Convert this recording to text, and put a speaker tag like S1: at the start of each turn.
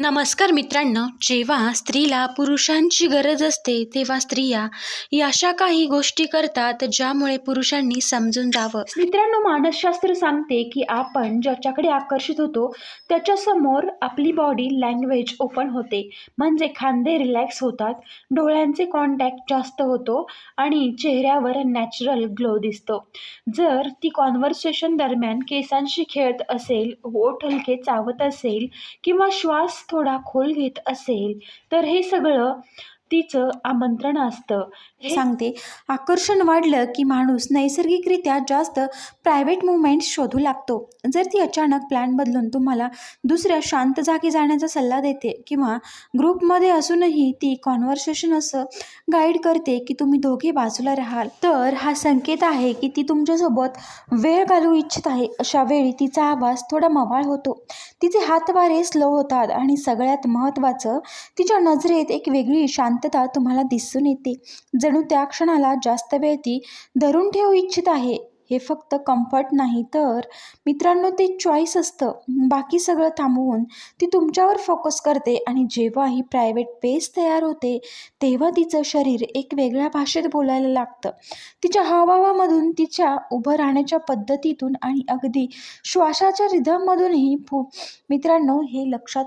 S1: नमस्कार मित्रांनो जेव्हा स्त्रीला पुरुषांची गरज असते तेव्हा स्त्रिया या अशा काही गोष्टी करतात ज्यामुळे पुरुषांनी समजून जावं.
S2: मित्रांनो मानसशास्त्र सांगते की आपण ज्याच्याकडे आकर्षित होतो त्याच्यासमोर आपली बॉडी लँग्वेज ओपन होते. म्हणजे खांदे रिलॅक्स होतात डोळ्यांचे कॉन्टॅक्ट जास्त होतो आणि चेहऱ्यावर नॅचरल ग्लो दिसतो. जर ती कॉन्व्हर्सेशन दरम्यान केसांशी खेळत असेल ओठ हलके चावत असेल किंवा श्वास थोडा खोल घेत असेल तर हे सगळं तिचं आमंत्रण असतं.
S3: हे सांगते. आकर्षण वाढलं की माणूस नैसर्गिकरित्या जास्त प्रायव्हेट मुवमेंट्स शोधू लागतो. जर ती अचानक प्लॅन बदलून तुम्हाला दुसऱ्या शांत जागी जाण्याचा सल्ला देते किंवा ग्रुपमध्ये असूनही ती कॉन्व्हर्सेशन असं गाईड करते की तुम्ही दोघे बाजूला राहाल तर हा संकेत आहे की ती तुमच्यासोबत वेळ घालू इच्छित आहे. अशा वेळी तिचा आवाज थोडा मवाळ होतो. तिचे हातवारे स्लो होतात आणि सगळ्यात महत्त्वाचं तिच्या नजरेत एक वेगळी शांत शांतता तुम्हाला दिसून येते. जणू त्या क्षणाला जास्त वेळ ती धरून ठेवू इच्छित आहे. हे फक्त कम्फर्ट नाही तर मित्रांनो ते चॉईस असतं. बाकी सगळं थांबवून ती तुमच्यावर फोकस करते आणि जेव्हा ही प्रायव्हेट पेस तयार होते तेव्हा तिचं शरीर एक वेगळ्या भाषेत बोलायला लागतं. तिच्या हावभावामधून तिच्या उभं राहण्याच्या पद्धतीतून आणि अगदी श्वासाच्या रिधममधूनही फु मित्रांनो हे लक्षात